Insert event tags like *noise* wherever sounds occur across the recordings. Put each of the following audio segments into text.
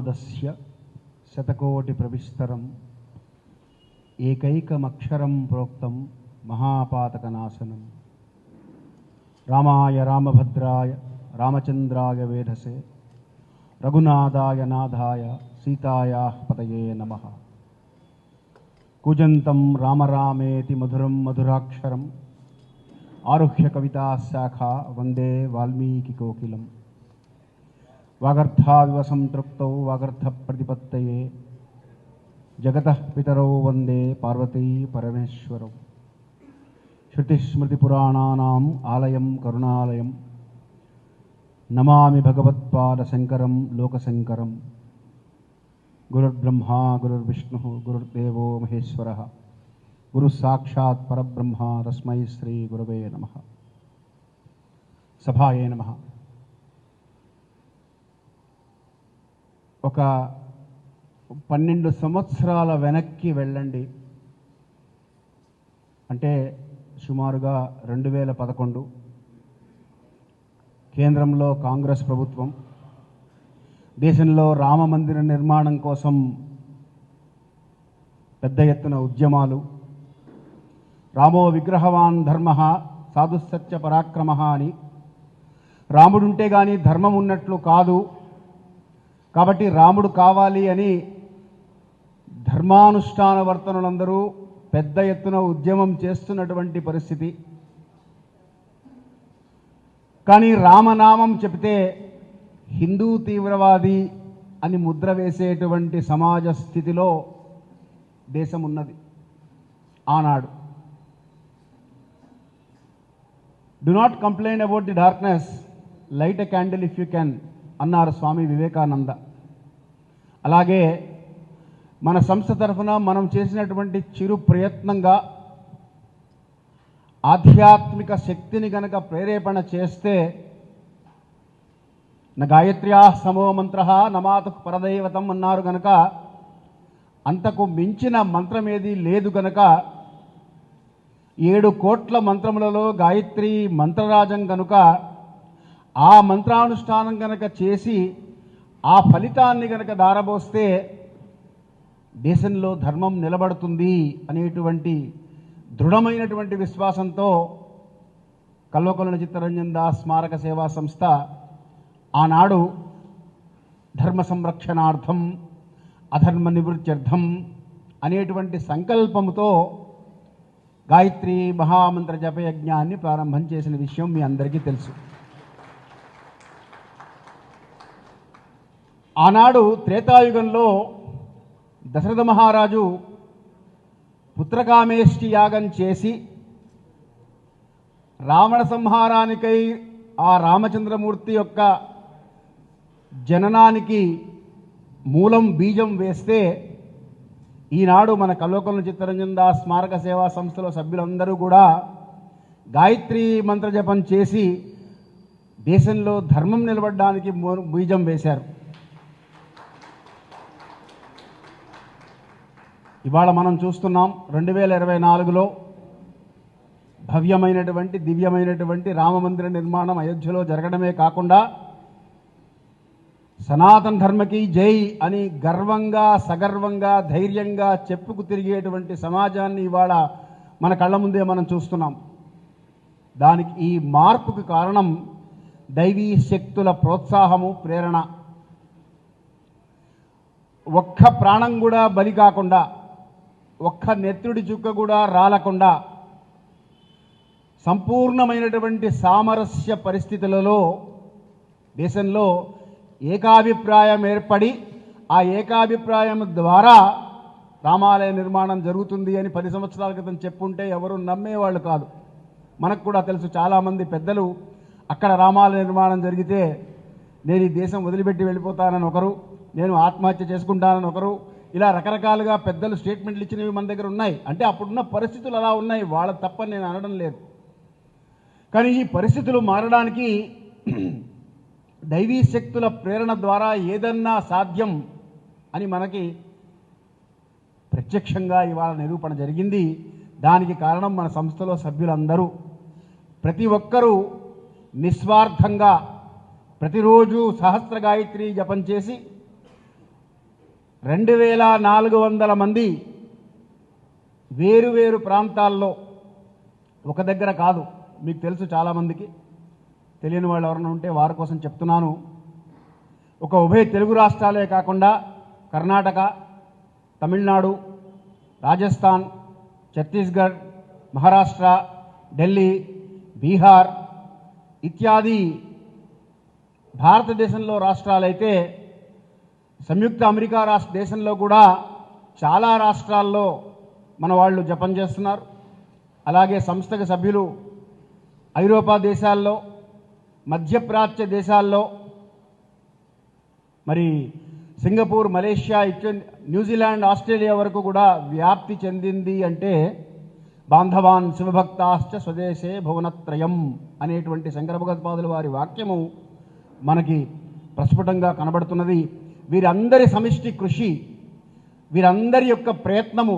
కూజంతం శతకోటి ప్రవిస్తరం. ఏకైకమక్షరం ప్రోక్తం మహాపాతకనాశనం. రామాయ రామభద్రాయ రామచంద్రాయ వేధసే రఘునాథాయ నాథాయ సీతాయా పతయే నమ. కూజంతం రామరామేతి మధురం మధురాక్షరం. ఆరుహ్య కవితా శాఖ వందే వాల్మీకి కోకిలం. వాగర్థావివ సంతృప్తౌ వాగర్థ ప్రతిపత్తయే జగత పితరౌ వందే పార్వతీ పరమేశ్వరౌ. శృతిస్మృతిపురాణానాం ఆలయం కరుణాలయం. నమామి భగవత్పాదశంకరం లోకశంకరం. గురుర్బ్రహ్మా గురుర్విష్ణు గురుర్దేవో మహేశ్వర. గురు సాక్షాత్ పరబ్రహ్మ తస్మై శ్రీ గురవే నమ. సభాయే నమ. ఒక పన్నెండు సంవత్సరాల వెనక్కి వెళ్ళండి. అంటే సుమారుగా రెండు వేల పదకొండు. కేంద్రంలో కాంగ్రెస్ ప్రభుత్వం దేశంలో రామ మందిర నిర్మాణం కోసం పెద్ద ఎత్తున ఉద్యమాలు రామో విగ్రహవాన్ ధర్మ సాధుసత్య పరాక్రమ అని. రాముడుంటే కానీ ధర్మం ఉన్నట్లు కాదు. కాబట్టి రాముడు కావాలి అని ధర్మానుష్ఠాన వర్తనులందరూ పెద్ద ఎత్తున ఉద్యమం చేస్తున్నటువంటి పరిస్థితి. కానీ రామనామం చెబితే హిందూ తీవ్రవాది అని ముద్ర వేసేటువంటి సమాజ స్థితిలో దేశం ఉన్నది ఆనాడు. Do not complain about the darkness light a candle if you can అన్నారు స్వామి వివేకానంద. అలాగే మన సంస్థ తరఫున మనం చేసినటువంటి చిరు ప్రయత్నంగా ఆధ్యాత్మిక శక్తిని గనక ప్రేరేపణ చేస్తే నా గాయత్ర్యా సమో మంత్ర నమాతు పరదైవతం అన్నారు గనక అంతకు మించిన మంత్రం ఏది లేదు గనక ఏడు కోట్ల మంత్రములలో గాయత్రి మంత్రరాజం కనుక ఆ మంత్రానుష్ఠానం గనక చేసి ఆ ఫలితాన్ని గనక దారబోస్తే దేశంలో ధర్మం నిలబడుతుంది అనేటువంటి దృఢమైనటువంటి విశ్వాసంతో కల్వకొలన చిత్తరంజన్ దాస్ స్మారక సేవా సంస్థ ఆనాడు ధర్మ సంరక్షణార్థం అధర్మ నివృత్త్యర్థం అనేటువంటి సంకల్పంతో గాయత్రి మహామంత్ర జపయజ్ఞాన్ని ప్రారంభం చేసిన విషయం మీ అందరికీ తెలుసు. ఆనాడు త్రేతాయుగంలో దశరథ మహారాజు పుత్రకామేష్టి యాగం చేసి రావణ సంహారానికై ఆ రామచంద్రమూర్తి యొక్క జననానికి మూలం బీజం వేస్తే ఈనాడు మన కల్వకొలను చిత్తరంజన్ దాస్ స్మారక సేవా సంస్థలో సభ్యులందరూ కూడా గాయత్రి మంత్రజపం చేసి దేశంలో ధర్మం నిలబడడానికి బీజం వేశారు. ఇవాళ మనం చూస్తున్నాం రెండు వేల ఇరవై నాలుగులో భవ్యమైనటువంటి దివ్యమైనటువంటి రామమందిర నిర్మాణం అయోధ్యలో జరగడమే కాకుండా సనాతన ధర్మకి జై అని గర్వంగా సగర్వంగా ధైర్యంగా చెప్పుకు తిరిగేటువంటి సమాజాన్ని ఇవాళ మన కళ్ళ ముందే మనం చూస్తున్నాం. దానికి ఈ మార్పుకు కారణం దైవీ శక్తుల ప్రోత్సాహము ప్రేరణ. ఒక్క ప్రాణం కూడా బలి కాకుండా ఒక్క నెత్తుడి చుక్క కూడా రాలకుండా సంపూర్ణమైనటువంటి సామరస్య పరిస్థితులలో దేశంలో ఏకాభిప్రాయం ఏర్పడి ఆ ఏకాభిప్రాయం ద్వారా రామాలయ నిర్మాణం జరుగుతుంది అని పది సంవత్సరాల క్రితం చెప్పుంటే ఎవరు నమ్మేవాళ్ళు కాదు. మనకు కూడా తెలుసు చాలామంది పెద్దలు అక్కడ రామాలయ నిర్మాణం జరిగితే నేను ఈ దేశం వదిలిపెట్టి వెళ్ళిపోతానని ఒకరు నేను ఆత్మహత్య చేసుకుంటానని ఒకరు ఇలా రకరకాలుగా పెద్దలు స్టేట్మెంట్లు ఇచ్చినవి మన దగ్గర ఉన్నాయి. అంటే అప్పుడున్న పరిస్థితులు అలా ఉన్నాయి. వాళ్ళ తప్పని నేను అనడం లేదు. కానీ ఈ పరిస్థితులు మారడానికి *clears throat* దైవీ శక్తుల ప్రేరణ ద్వారా ఏదన్నా సాధ్యం అని మనకి ప్రత్యక్షంగా ఇవాళ నిరూపణ జరిగింది. దానికి కారణం మన సంస్థలో సభ్యులందరూ. ప్రతి ఒక్కరూ నిస్వార్థంగా ప్రతిరోజు సహస్ర గాయత్రి జపం చేసి రెండు వేల నాలుగు వందల మంది వేరు వేరు ప్రాంతాల్లో ఒక దగ్గర కాదు మీకు తెలుసు చాలామందికి. తెలియని వాళ్ళు ఎవరైనా ఉంటే వారి కోసం చెప్తున్నాను. ఒక ఉభయ తెలుగు రాష్ట్రాలే కాకుండా కర్ణాటక తమిళనాడు రాజస్థాన్ ఛత్తీస్గఢ్ మహారాష్ట్ర ఢిల్లీ బీహార్ ఇత్యాది భారతదేశంలో రాష్ట్రాలైతే సంయుక్త అమెరికా రాష్ట్ర దేశంలో కూడా చాలా రాష్ట్రాల్లో మన వాళ్ళు జపం చేస్తున్నారు. అలాగే సంస్థకు సభ్యులు ఐరోపా దేశాల్లో మధ్యప్రాచ్య దేశాల్లో మరి సింగపూర్ మలేషియా ఇచ్చ న్యూజిలాండ్ ఆస్ట్రేలియా వరకు కూడా వ్యాప్తి చెందింది అంటే బాంధవాన్ శివభక్తాశ్చ స్వదేశే భువనత్రయం అనేటువంటి శంకర భగవత్పాదుల వారి వాక్యము మనకి ప్రస్ఫుటంగా కనబడుతున్నది. వీరందరి సమిష్టి కృషి వీరందరి యొక్క ప్రయత్నము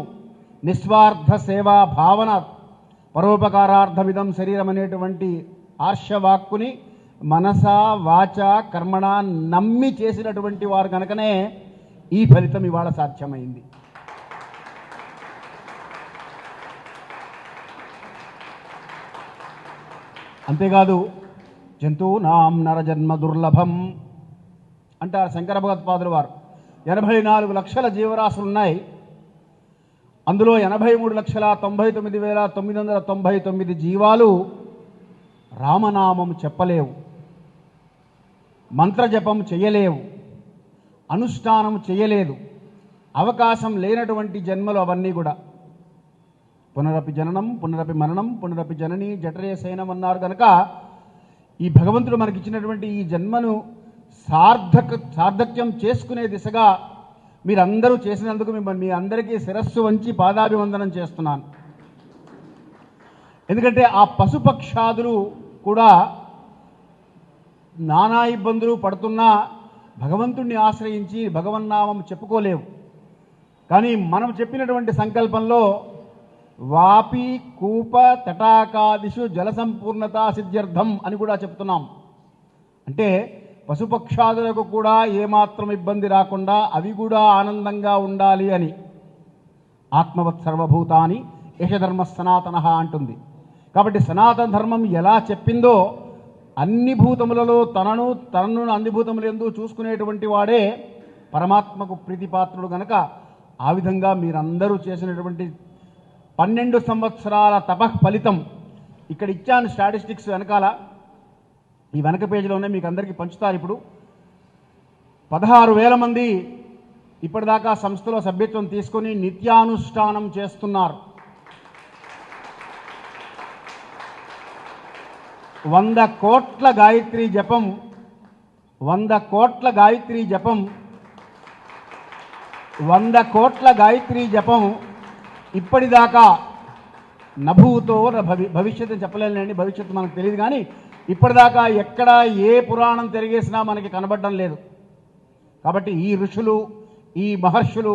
నిస్వార్థ సేవా భావన పరోపకారార్థమిదం శరీరం అనేటువంటి ఆర్షవాక్కుని మనస వాచ కర్మణ నమ్మి చేసినటువంటి వారు కనుకనే ఈ ఫలితం ఇవాళ సాధ్యమైంది. అంతేకాదు జంతువునాం నరజన్మ దుర్లభం అంటారు శంకర భగవత్పాదులు వారు. ఎనభై నాలుగు లక్షల జీవరాశులు ఉన్నాయి అందులో ఎనభై మూడు లక్షల తొంభై తొమ్మిది వేల తొమ్మిది వందల తొంభై తొమ్మిది జీవాలు రామనామం చెప్పలేవు. మంత్రజపం చేయలేవు. అనుష్ఠానం చేయలేదు. అవకాశం లేనటువంటి జన్మలు అవన్నీ కూడా. పునరపి జననం పునరపి మరణం పునరపి జనని జఠరే శయనం అన్నారు కనుక ఈ భగవంతుడు మనకిచ్చినటువంటి ఈ జన్మను సార్థక సార్థక్యం చేసుకునే దిశగా మీరందరూ చేసినందుకు మిమ్మల్ని మీ అందరికీ శిరస్సు వంచి పాదాభివందనం చేస్తున్నాను. ఎందుకంటే ఆ పశుపక్షాదులు కూడా నానా ఇబ్బందులు పడుతున్నా భగవంతుణ్ణి ఆశ్రయించి భగవన్నామం చెప్పుకోలేవు. కానీ మనం చెప్పినటువంటి సంకల్పంలో వాపి కూప తటాకాదిషు జలసంపూర్ణత సిద్ధ్యర్థం అని కూడా చెప్తున్నాం. అంటే పశుపక్షాదులకు కూడా ఏమాత్రం ఇబ్బంది రాకుండా అవి కూడా ఆనందంగా ఉండాలి అని ఆత్మవత్ సర్వభూతాని యశధర్మ సనాతన అంటుంది. కాబట్టి సనాతన ధర్మం ఎలా చెప్పిందో అన్ని భూతములలో తనను తనను అన్ని భూతములు ఎందు చూసుకునేటువంటి వాడే పరమాత్మకు ప్రీతిపాత్రుడు గనక ఆ విధంగా మీరందరూ చేసినటువంటి పన్నెండు సంవత్సరాల తపః ఫలితం. ఇక్కడ ఇచ్చాను స్టాటిస్టిక్స్ వెనకాల. ఈ వెనక పేజీలోనే మీకు అందరికీ పంచుతారు ఇప్పుడు. పదహారు వేల మంది ఇప్పటిదాకా సంస్థలో సభ్యత్వం తీసుకొని నిత్యానుష్ఠానం చేస్తున్నారు. వంద కోట్ల గాయత్రి జపం వంద కోట్ల గాయత్రి జపం వంద కోట్ల గాయత్రి జపం ఇప్పటిదాకా నభూతో భవి భవిష్యత్తు చెప్పలేనండి భవిష్యత్తు మనకు తెలియదు కానీ ఇప్పటిదాకా ఎక్కడ ఏ పురాణం తిరిగేసినా మనకి కనబడడం లేదు. కాబట్టి ఈ ఋషులు ఈ మహర్షులు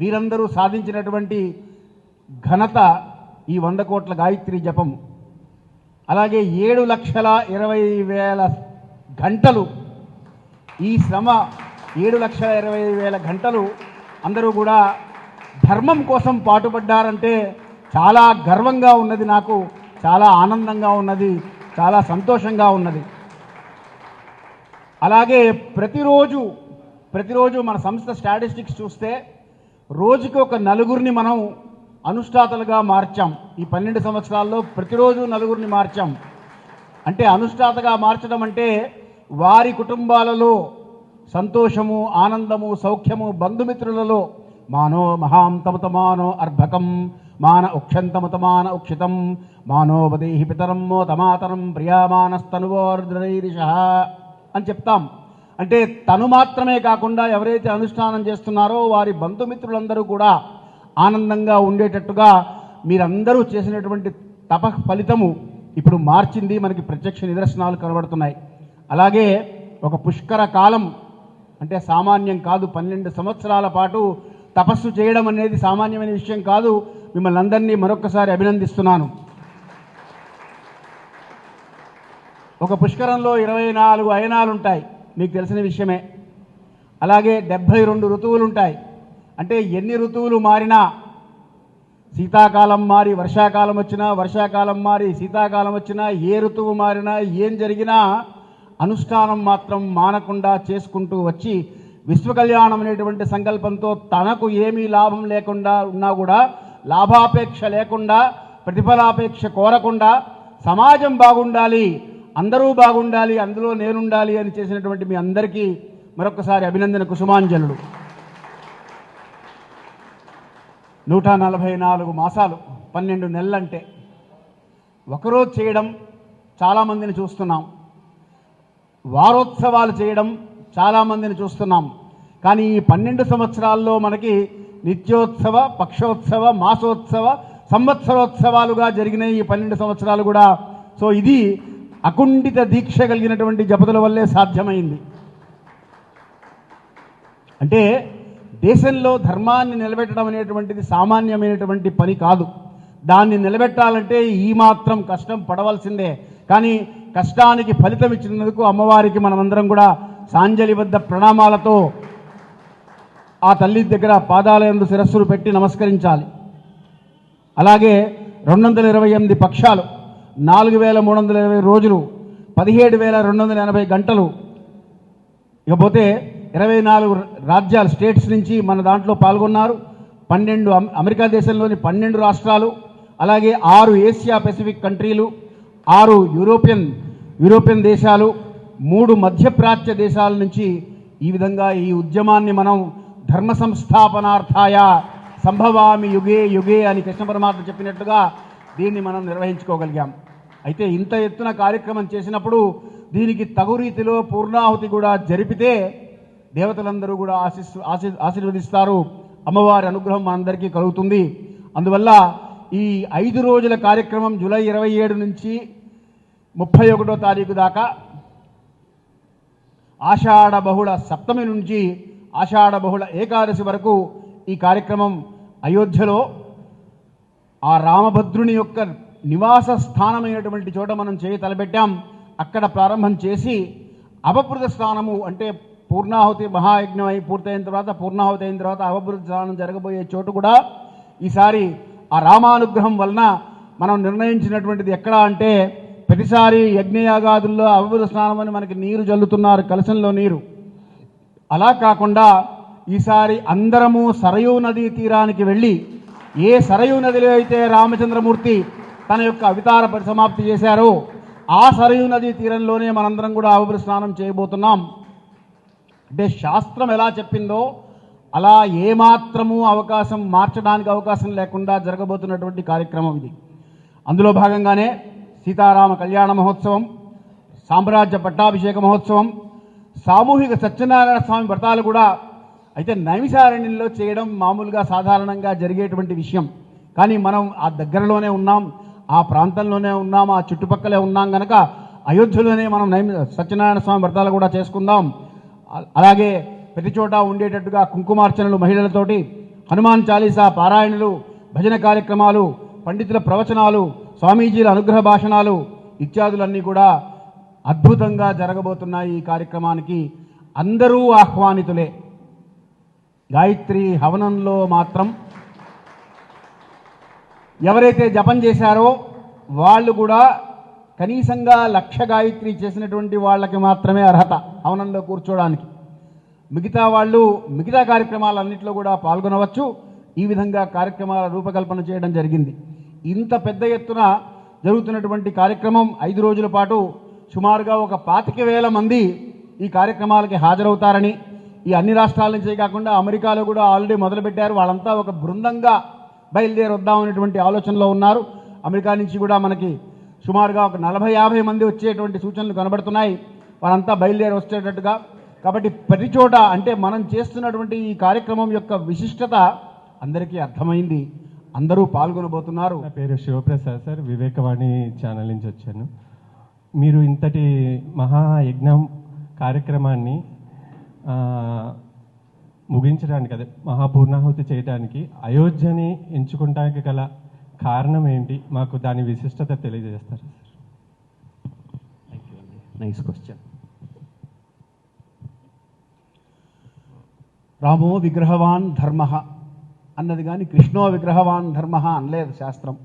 వీరందరూ సాధించినటువంటి ఘనత ఈ వంద కోట్ల గాయత్రి జపం. అలాగే ఏడు లక్షల ఇరవై వేల గంటలు ఈ శ్రమ ఏడు లక్షల ఇరవై వేల గంటలు అందరూ కూడా ధర్మం కోసం పాటుపడ్డారంటే చాలా గర్వంగా ఉన్నది నాకు చాలా ఆనందంగా ఉన్నది చాలా సంతోషంగా ఉన్నది. అలాగే ప్రతిరోజు ప్రతిరోజు మన సంస్థ స్టాటిస్టిక్స్ చూస్తే రోజుకి ఒక నలుగురిని మనం అనుష్ఠాతలుగా మార్చాం. ఈ పన్నెండు సంవత్సరాల్లో ప్రతిరోజు నలుగురిని మార్చాం. అంటే అనుష్ఠాతగా మార్చడం అంటే వారి కుటుంబాలలో సంతోషము ఆనందము సౌఖ్యము బంధుమిత్రులలో మానో మహాం తమతమానో అర్భకం మాన ఉక్షంతముతమాన ఉక్షితం మానోపదేహి పితరం మోతమాతరం ప్రియామానస్తనువోర్ద్రైరిష అని చెప్తాం. అంటే తను మాత్రమే కాకుండా ఎవరైతే అనుష్ఠానం చేస్తున్నారో వారి బంధుమిత్రులందరూ కూడా ఆనందంగా ఉండేటట్టుగా మీరందరూ చేసినటువంటి తప ఫలితము ఇప్పుడు మార్చింది మనకి ప్రత్యక్ష నిదర్శనాలు కనబడుతున్నాయి. అలాగే ఒక పుష్కర కాలం అంటే సామాన్యం కాదు పన్నెండు సంవత్సరాల పాటు తపస్సు చేయడం అనేది సామాన్యమైన విషయం కాదు. మిమ్మల్ని అందరినీ మరొకసారి అభినందిస్తున్నాను. ఒక పుష్కరంలో ఇరవై నాలుగు అయనాలు ఉంటాయి. మీకు తెలిసిన విషయమే. అలాగే డెబ్భై రెండు ఋతువులు ఉంటాయి. అంటే ఎన్ని ఋతువులు మారినా శీతాకాలం మారి వర్షాకాలం వచ్చినా వర్షాకాలం మారి శీతాకాలం వచ్చినా ఏ ఋతువు మారినా ఏం జరిగినా అనుష్ఠానం మాత్రం మానకుండా చేసుకుంటూ వచ్చి విశ్వకళ్యాణం అనేటువంటి సంకల్పంతో తనకు ఏమీ లాభం లేకుండా ఉన్నా కూడా లాభాపేక్ష లేకుండా ప్రతిఫలాపేక్ష కోరకుండా సమాజం బాగుండాలి అందరూ బాగుండాలి అందులో నేనుండాలి అని చేసినటువంటి మీ అందరికీ మరొకసారి అభినందన కుసుమాంజనుడు నూట నలభై నాలుగు మాసాలు పన్నెండు నెలలంటే ఒకరోజు చేయడం చాలామందిని చూస్తున్నాం. వారోత్సవాలు చేయడం చాలామందిని చూస్తున్నాం. కానీ ఈ పన్నెండు సంవత్సరాల్లో మనకి నిత్యోత్సవ పక్షోత్సవ మాసోత్సవ సంవత్సరోత్సవాలుగా జరిగిన ఈ పన్నెండు సంవత్సరాలు కూడా. సో ఇది అకుంఠిత దీక్ష కలిగినటువంటి జపతుల వల్లే సాధ్యమైంది. అంటే దేశంలో ధర్మాన్ని నిలబెట్టడం అనేటువంటిది సామాన్యమైనటువంటి పని కాదు. దాన్ని నిలబెట్టాలంటే ఈ మాత్రం కష్టం పడవలసిందే. కానీ కష్టానికి ఫలితం ఇచ్చినందుకు అమ్మవారికి మనమందరం కూడా సాంజలిబద్ధ ప్రణామాలతో ఆ తల్లి దగ్గర పాదాలయందు శిరస్సులు పెట్టి నమస్కరించాలి. అలాగే రెండు వందల ఇరవై ఎనిమిది పక్షాలు నాలుగు వేల మూడు వందల ఇరవై రోజులు పదిహేడు వేల రెండు వందల ఎనభై గంటలు. ఇకపోతే ఇరవై నాలుగు రాజ్యాలు స్టేట్స్ నుంచి మన దాంట్లో పాల్గొన్నారు. పన్నెండు అమెరికా దేశంలోని పన్నెండు రాష్ట్రాలు అలాగే ఆరు ఏషియా పెసిఫిక్ కంట్రీలు ఆరు యూరోపియన్ యూరోపియన్ దేశాలు మూడు మధ్యప్రాచ్య దేశాల నుంచి ఈ విధంగా ఈ ఉద్యమాన్ని మనం ధర్మ సంస్థాపనార్థాయ సంభవామి యుగే యుగే అని కృష్ణ పరమాత్మ చెప్పినట్లుగా దీన్ని మనం నిర్వహించుకోగలిగాం. అయితే ఇంత ఎత్తున కార్యక్రమం చేసినప్పుడు దీనికి తగు రీతిలో పూర్ణాహుతి కూడా జరిపితే దేవతలందరూ కూడా ఆశిస్ ఆశీ ఆశీర్వదిస్తారు. అమ్మవారి అనుగ్రహం మనందరికీ కలుగుతుంది. అందువల్ల ఈ ఐదు రోజుల కార్యక్రమం జూలై ఇరవై ఏడు నుంచి ముప్పై ఒకటో తారీఖు దాకా ఆషాఢ బహుళ సప్తమి నుంచి ఆషాఢ బహుళ ఏకాదశి వరకు ఈ కార్యక్రమం అయోధ్యలో ఆ రామభద్రుని యొక్క నివాస స్థానమైనటువంటి చోట మనం చేయి తలపెట్టాం. అక్కడ ప్రారంభం చేసి అవభృత స్థానము అంటే పూర్ణాహుతి మహాయజ్ఞం అయి పూర్తయిన తర్వాత పూర్ణాహుతి అయిన తర్వాత అవభృత స్థానం జరగబోయే చోటు కూడా ఈసారి ఆ రామానుగ్రహం వలన మనం నిర్ణయించినటువంటిది ఎక్కడ అంటే ప్రతిసారి యజ్ఞయాగాదుల్లో అవభృత స్నానం అని మనకి నీరు జల్లుతున్నారు కలశంలో నీరు. అలా కాకుండా ఈసారి అందరము సరయూ నదీ తీరానికి వెళ్ళి ఏ సరయూ నదిలో అయితే రామచంద్రమూర్తి తన యొక్క అవితార పరిసమాప్తి చేశారో ఆ సరయూ నదీ తీరంలోనే మనందరం కూడా ఆవిరి స్నానం చేయబోతున్నాం. అంటే శాస్త్రం ఎలా చెప్పిందో అలా ఏమాత్రము అవకాశం మార్చడానికి అవకాశం లేకుండా జరగబోతున్నటువంటి కార్యక్రమం ఇది. అందులో భాగంగానే సీతారామ కళ్యాణ మహోత్సవం సామ్రాజ్య పట్టాభిషేక మహోత్సవం సామూహిక సత్యనారాయణ స్వామి వ్రతాలు కూడా అయితే నైమిషారణ్యంలో చేయడం మామూలుగా సాధారణంగా జరిగేటువంటి విషయం. కానీ మనం ఆ దగ్గరలోనే ఉన్నాం ఆ ప్రాంతంలోనే ఉన్నాం ఆ చుట్టుపక్కలే ఉన్నాం కనుక అయోధ్యలోనే మనం నైమి సత్యనారాయణ స్వామి వ్రతాలు కూడా చేసుకుందాం. అలాగే ప్రతి చోట ఉండేటట్టుగా కుంకుమార్చనలు మహిళలతోటి హనుమాన్ చాలీసా పారాయణలు భజన కార్యక్రమాలు పండితుల ప్రవచనాలు స్వామీజీల అనుగ్రహ భాషణాలు ఇత్యాదులన్నీ కూడా అద్భుతంగా జరగబోతున్నాయి ఈ కార్యక్రమానికి అందరూ ఆహ్వానితులే. గాయత్రి హవనంలో మాత్రం ఎవరైతే జపం చేశారో వాళ్ళు కూడా కనీసంగా లక్ష గాయత్రి చేసినటువంటి వాళ్ళకి మాత్రమే అర్హత హవనంలో కూర్చోడానికి. మిగతా వాళ్ళు మిగతా కార్యక్రమాలన్నింటిలో కూడా పాల్గొనవచ్చు. ఈ విధంగా కార్యక్రమాల రూపకల్పన చేయడం జరిగింది. ఇంత పెద్ద ఎత్తున జరుగుతున్నటువంటి కార్యక్రమం ఐదు రోజుల పాటు సుమారుగా ఒక పాతిక వేల మంది ఈ కార్యక్రమాలకి హాజరవుతారని ఈ అన్ని రాష్ట్రాల నుంచే కాకుండా అమెరికాలో కూడా ఆల్రెడీ మొదలుపెట్టారు. వాళ్ళంతా ఒక బృందంగా బయలుదేరొద్దామనేటువంటి ఆలోచనలో ఉన్నారు. అమెరికా నుంచి కూడా మనకి సుమారుగా ఒక నలభై యాభై మంది వచ్చేటువంటి సూచనలు కనబడుతున్నాయి. వారంతా బయలుదేరి వచ్చేటట్టుగా. కాబట్టి ప్రతి చోట అంటే మనం చేస్తున్నటువంటి ఈ కార్యక్రమం యొక్క విశిష్టత అందరికీ అర్థమైంది. అందరూ పాల్గొనబోతున్నారు. నా పేరు శివప్రసాద్ సార్ వివేకవాణి ఛానల్ నుంచి వచ్చాను. మీరు ఇంతటి మహాయజ్ఞం కార్యక్రమాన్ని ముగించడానికి అదే మహాపూర్ణాహుతి చేయడానికి అయోధ్యని ఎంచుకోవడానికి గల కారణం ఏంటి? మాకు దాని విశిష్టత తెలియజేస్తారు సార్. నైస్ క్వశ్చన్ రామో విగ్రహవాన్ ధర్మ అన్నది కానీ కృష్ణో విగ్రహవాన్ ధర్మ అనలేదు శాస్త్రం.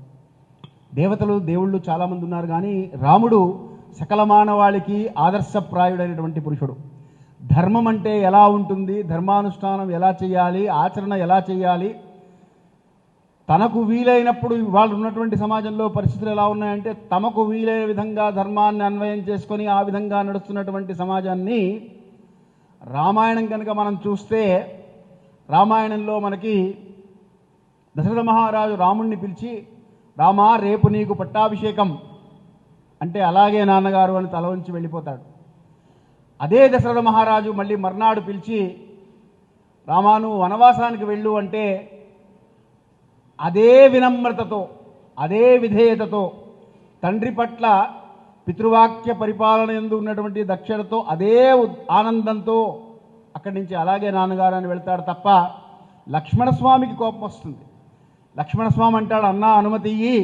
దేవతలు దేవుళ్ళు చాలామంది ఉన్నారు కానీ రాముడు సకల మానవాళికి ఆదర్శప్రాయుడైనటువంటి పురుషుడు. ధర్మం అంటే ఎలా ఉంటుంది? ధర్మానుష్ఠానం ఎలా చేయాలి? ఆచరణ ఎలా చేయాలి? తనకు వీలైనప్పుడు వాళ్ళు ఉన్నటువంటి సమాజంలో పరిస్థితులు ఎలా ఉన్నాయంటే తమకు వీలైన విధంగా ధర్మాన్ని అన్వయం చేసుకొని ఆ విధంగా నడుస్తున్నటువంటి సమాజాన్ని రామాయణం కనుక మనం చూస్తే రామాయణంలో మనకి దశరథ మహారాజు రాముణ్ణి పిలిచి రామా రేపు నీకు పట్టాభిషేకం. అంటే అలాగే నాన్నగారు అని తల ఉంచి వెళ్ళిపోతాడు. అదే దశరథ మహారాజు మళ్ళీ మర్నాడు పిలిచి రామాను వనవాసానికి వెళ్ళు అంటే అదే వినమ్రతతో అదే విధేయతతో తండ్రి పట్ల పితృవాక్య పరిపాలన ఎందు ఉన్నటువంటి దక్షిణతో అదే ఆనందంతో అక్కడి నుంచి అలాగే నాన్నగారు అని వెళ్తాడు తప్ప లక్ష్మణస్వామికి కోపం వస్తుంది. లక్ష్మణస్వామి అంటాడు అన్నా అనుమతి ఇయ్యి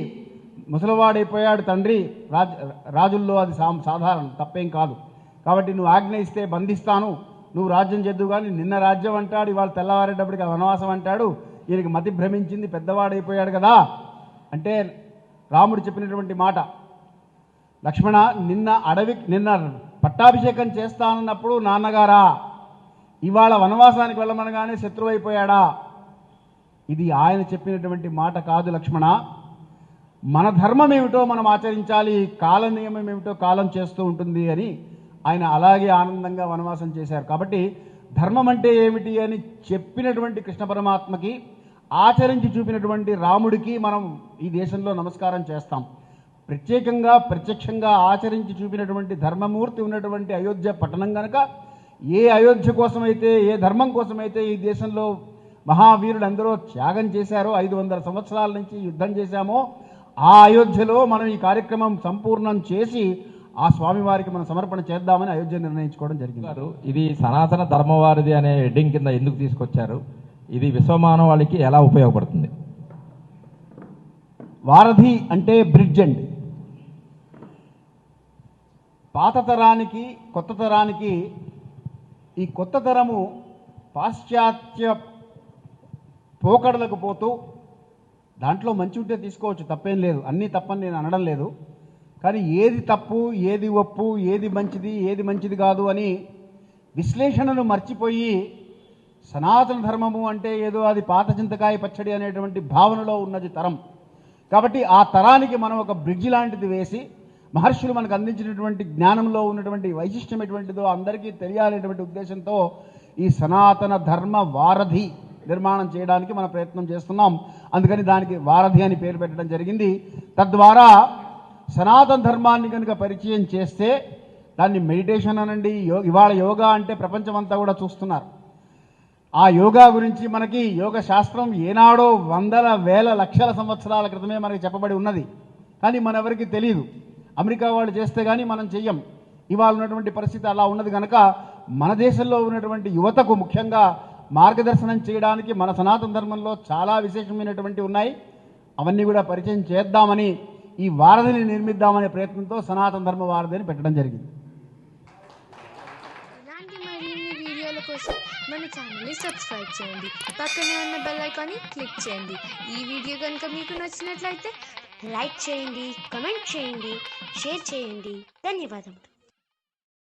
ముసలివాడైపోయాడు తండ్రి రాజ రాజుల్లో అది సా సాధారణం తప్పేం కాదు. కాబట్టి నువ్వు ఆజ్ఞ ఇస్తే బంధిస్తాను నువ్వు రాజ్యం చేద్దు కానీ నిన్న రాజ్యం అంటాడు ఇవాళ తెల్లవారేటప్పటికి వనవాసం అంటాడు ఈయనకి మతి భ్రమించింది పెద్దవాడైపోయాడు కదా. అంటే రాముడు చెప్పినటువంటి మాట లక్ష్మణ నిన్న అడవి నిన్న పట్టాభిషేకం చేస్తానన్నప్పుడు నాన్నగారా ఇవాళ వనవాసానికి వెళ్ళమనగానే శత్రువు అయిపోయాడా ఇది ఆయన చెప్పినటువంటి మాట కాదు లక్ష్మణ. మన ధర్మం ఏమిటో మనం ఆచరించాలి కాల నియమం ఏమిటో కాలం చేస్తూ ఉంటుంది అని ఆయన అలాగే ఆనందంగా వనవాసం చేశారు. కాబట్టి ధర్మం అంటే ఏమిటి అని చెప్పినటువంటి కృష్ణ పరమాత్మకి ఆచరించి చూపినటువంటి రాముడికి మనం ఈ దేశంలో నమస్కారం చేస్తాం. ప్రత్యేకంగా ప్రత్యక్షంగా ఆచరించి చూపినటువంటి ధర్మమూర్తి ఉన్నటువంటి అయోధ్య పట్టణం కనుక ఏ అయోధ్య కోసమైతే ఏ ధర్మం కోసమైతే ఈ దేశంలో మహావీరులు అందరూ త్యాగం చేశారో ఐదు వందల సంవత్సరాల నుంచి యుద్ధం చేశామో ఆ అయోధ్యలో మనం ఈ కార్యక్రమం సంపూర్ణం చేసి ఆ స్వామివారికి మనం సమర్పణ చేద్దామని అయోధ్య నిర్ణయించుకోవడం జరిగింది. ఇది సనాతన ధర్మవారిది అనే హెడ్డింగ్ కింద ఎందుకు తీసుకొచ్చారు? ఇది విశ్వమానవాళికి ఎలా ఉపయోగపడుతుంది? వారధి అంటే బ్రిడ్జ్ అండి. పాత తరానికి కొత్త తరానికి ఈ కొత్త తరము పాశ్చాత్య పోకడలకు పోతూ దాంట్లో మంచి ఉంటే తీసుకోవచ్చు తప్పేం లేదు. అన్నీ తప్పని నేను అనడం లేదు. కానీ ఏది తప్పు ఏది ఒప్పు ఏది మంచిది ఏది మంచిది కాదు అని విశ్లేషణను మర్చిపోయి సనాతన ధర్మము అంటే ఏదో అది పాత చింతకాయ పచ్చడి అనేటువంటి భావనలో ఉన్నది తరం. కాబట్టి ఆ తరానికి మనం ఒక బ్రిడ్జి లాంటిది వేసి మహర్షులు మనకు అందించినటువంటి జ్ఞానంలో ఉన్నటువంటి వైశిష్టం ఎటువంటిదో అందరికీ తెలియాలనేటువంటి ఉద్దేశంతో ఈ సనాతన ధర్మ వారధి నిర్మాణం చేయడానికి మన ప్రయత్నం చేస్తున్నాం. అందుకని దానికి వారధి అని పేరు పెట్టడం జరిగింది. తద్వారా సనాతన ధర్మాన్ని కనుక పరిచయం చేస్తే దాన్ని మెడిటేషన్ అనండి యో ఇవాళ యోగా అంటే ప్రపంచమంతా కూడా చూస్తున్నారు. ఆ యోగా గురించి మనకి యోగ శాస్త్రం ఏనాడో వందల వేల లక్షల సంవత్సరాల క్రితమే మనకి చెప్పబడి ఉన్నది. కానీ మనెవరికి తెలియదు అమెరికా వాళ్ళు చేస్తే కానీ మనం చెయ్యం. ఇవాళ ఉన్నటువంటి పరిస్థితి అలా ఉన్నది కనుక మన దేశంలో ఉన్నటువంటి యువతకు ముఖ్యంగా మార్గదర్శనం చేయడానికి మన సనాతన ధర్మంలో చాలా విశేషమైనటువంటి ఉన్నాయి. అవన్నీ కూడా పరిచయం చేద్దామని ఈ వారధిని నిర్మిద్దామనే ప్రయత్నంతో సనాతన ధర్మ వారధిని పెట్టడం జరిగింది. వీడియోల కోసం మన ఛానల్ని సబ్స్క్రైబ్ చేయండి. పక్కనే ఉన్న బెల్ ఐకాన్ని క్లిక్ చేయండి. ఈ వీడియో కనుక మీకు నచ్చినట్లయితే లైక్ చేయండి కమెంట్ చేయండి షేర్ చేయండి. ధన్యవాదములు.